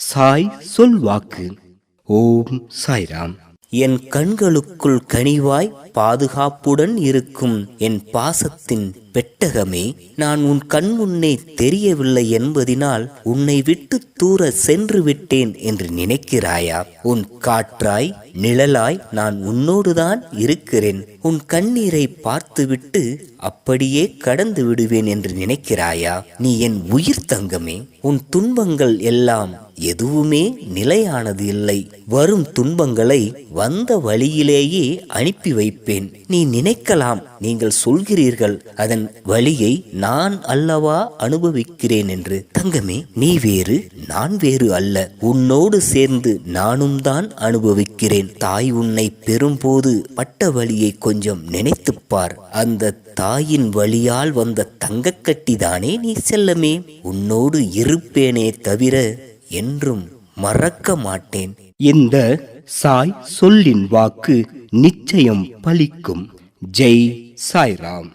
சாய் சொல்வாக்கு ஓம் சாய்ராம். என் கண்களுக்குள் கனிவாய் பாதுகாப்புடன் இருக்கும் என் பாசத்தின் பெட்டகமே நான் உன் கண் முன்னே தெரியவில்லை என்பதினால் உன்னை விட்டு தூர சென்று விட்டேன் என்று நினைக்கிறாயா? உன் காற்றாய் நிழலாய் நான் உன்னோடுதான் இருக்கிறேன். உன் கண்ணீரை பார்த்துவிட்டு அப்படியே கடந்து விடுவேன் என்று நினைக்கிறாயா? நீ என் உயிர் தங்கமே உன் துன்பங்கள் எல்லாம் எதுவுமே நிலையானது இல்லை. வரும் துன்பங்களை வந்த வழியிலேயே அனுப்பி வைப்பேன். நீ நினைக்கலாம். நீங்கள் சொல்கிறீர்கள். அதன் வழியை நான் அல்லவா அனுபவிக்கிறேன் என்று. தங்கமே நீ வேறு நான் வேறு அல்ல. உன்னோடு சேர்ந்து நானும் தான் அனுபவிக்கிறேன். தாய் உன்னை பெறும்போது பட்ட வழியை கொஞ்சம் நினைத்துப் பார். அந்த தாயின் வழியால் வந்த தங்கக்கட்டி தானே நீ செல்லமே. உன்னோடு இருப்பேனே தவிர என்றும் மறக்க மாட்டேன். இந்த சாய் சொல்லின் வாக்கு நிச்சயம் பலிக்கும். ஜெய் சாய்ராம்.